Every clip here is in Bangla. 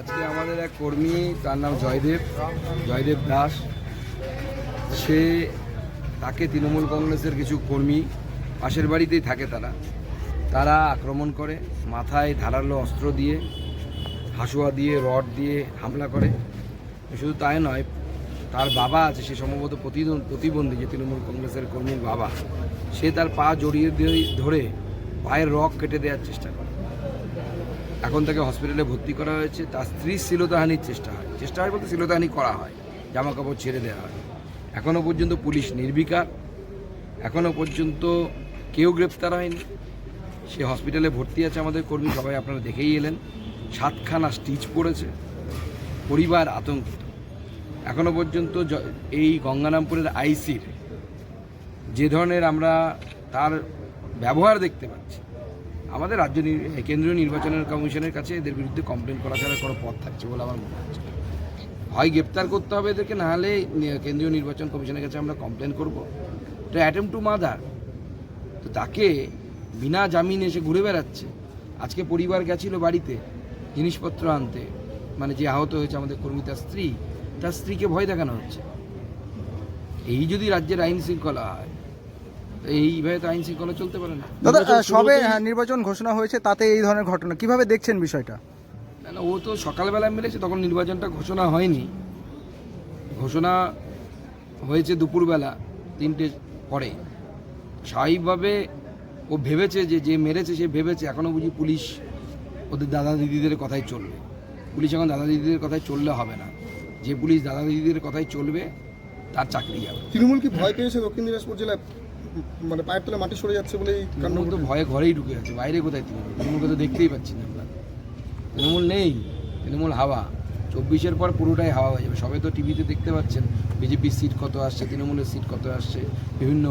আজকে আমাদের এক কর্মী, তার নাম জয়দেব জয়দেব দাস। সে তাকে তৃণমূল কংগ্রেসের কিছু কর্মী, পাশের বাড়িতেই থাকে তারা। তারা আক্রমণ করে, মাথায় ধারালো অস্ত্র দিয়ে, হাসুয়া দিয়ে, রড দিয়ে হামলা করে। শুধু তাই নয়, তার বাবা আছে, সে সম্ভবত প্রতিবন্ধী যে তৃণমূল কংগ্রেসের কর্মীর বাবা। সে তার পা জড়িয়ে দিয়ে ধরে পায়ের রক কেটে দেওয়ার চেষ্টা করে। এখন তাকে হসপিটালে ভর্তি করা হয়েছে। তার স্ত্রী শিলতাহানির চেষ্টা হয়। চেষ্টা হয় বলতে শিলতাহানি করা হয়। জামা কাপড় ছেড়ে দেওয়া হয়। এখনও পর্যন্ত পুলিশ নির্বিকার। এখনও পর্যন্ত কেউ গ্রেপ্তার হয়নি। সে হসপিটালে ভর্তি আছে আমাদের কর্মী। সবাই আপনারা দেখেই এলেন। সাতখানা স্টিচ পড়েছে। পরিবার আতঙ্কিত। এখনও পর্যন্ত এই গঙ্গারামপুরের আইসির যে ধরনের আমরা তার ব্যবহার দেখতে পাচ্ছি আমাদের রাজ্য কেন্দ্রীয় নির্বাচনের কমিশনের কাছে এদের বিরুদ্ধে কমপ্লেন করা ছাড়া কোনো পথ থাকছে বলে আমার মনে হচ্ছে। হয় গ্রেপ্তার করতে হবে এদেরকে, না হলে কেন্দ্রীয় নির্বাচন কমিশনের কাছে আমরা কমপ্লেন করব। তো অ্যাটেম্প টু মাদার তো তাকে বিনা জামিনে এসে ঘুরে বেড়াচ্ছে। আজকে পরিবার গেছিল বাড়িতে, জিনিসপত্র আনতে। মানে যে আহত হয়েছে আমাদের কর্মী, তার স্ত্রী, তার স্ত্রীকে ভয় দেখানো হচ্ছে। এই যদি রাজ্যের আইন শৃঙ্খলা হয় এইভাবে তো আইন শৃঙ্খলা চলতে পারে না। দাদা সবে হ্যাঁ, নির্বাচন ঘোষণা হয়েছে তাতে এই ধরনের ঘটনা কীভাবে দেখছেন বিষয়টা? না না ও তো সকালবেলায় মেরেছে তখন নির্বাচনটা ঘোষণা হয়নি। ঘোষণা হয়েছে দুপুরবেলা তিনটে পরে। স্বাভাবিকভাবে ও ভেবেছে যে যে মেরেছে সে ভেবেছে এখনও বুঝি পুলিশ ওদের দাদা দিদিদের কথাই চলবে। পুলিশ এখন দাদা দিদিদের কথাই চললে হবে না। যে পুলিশ দাদা দিদিদের কথাই চলবে তার চাকরি যাবে। তৃণমূল কি ভয় পেয়েছে দক্ষিণ দিনাজপুর জেলায়? মানে পায়ের তলে মাটি সরে যাচ্ছে বলে এই তৃণমূল তো ভয়ে ঘরেই ঢুকে আছে বাইরে কোথায় তৃণমূল? তৃণমূলকে তো দেখতেই পাচ্ছি না আমরা। তৃণমূল নেই তৃণমূল হাওয়া। চব্বিশের পর পুরোটাই হাওয়া হয়ে যাবে। সবাই তো টিভিতে দেখতে পাচ্ছেন বিজেপির সিট কত আসছে তৃণমূলের সিট কত আসছে বিভিন্ন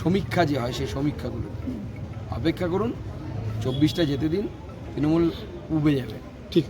সমীক্ষা যে হয় সেই সমীক্ষাগুলো। অপেক্ষা করুন চব্বিশটা যেতে দিন তৃণমূল উবে যাবে। ঠিক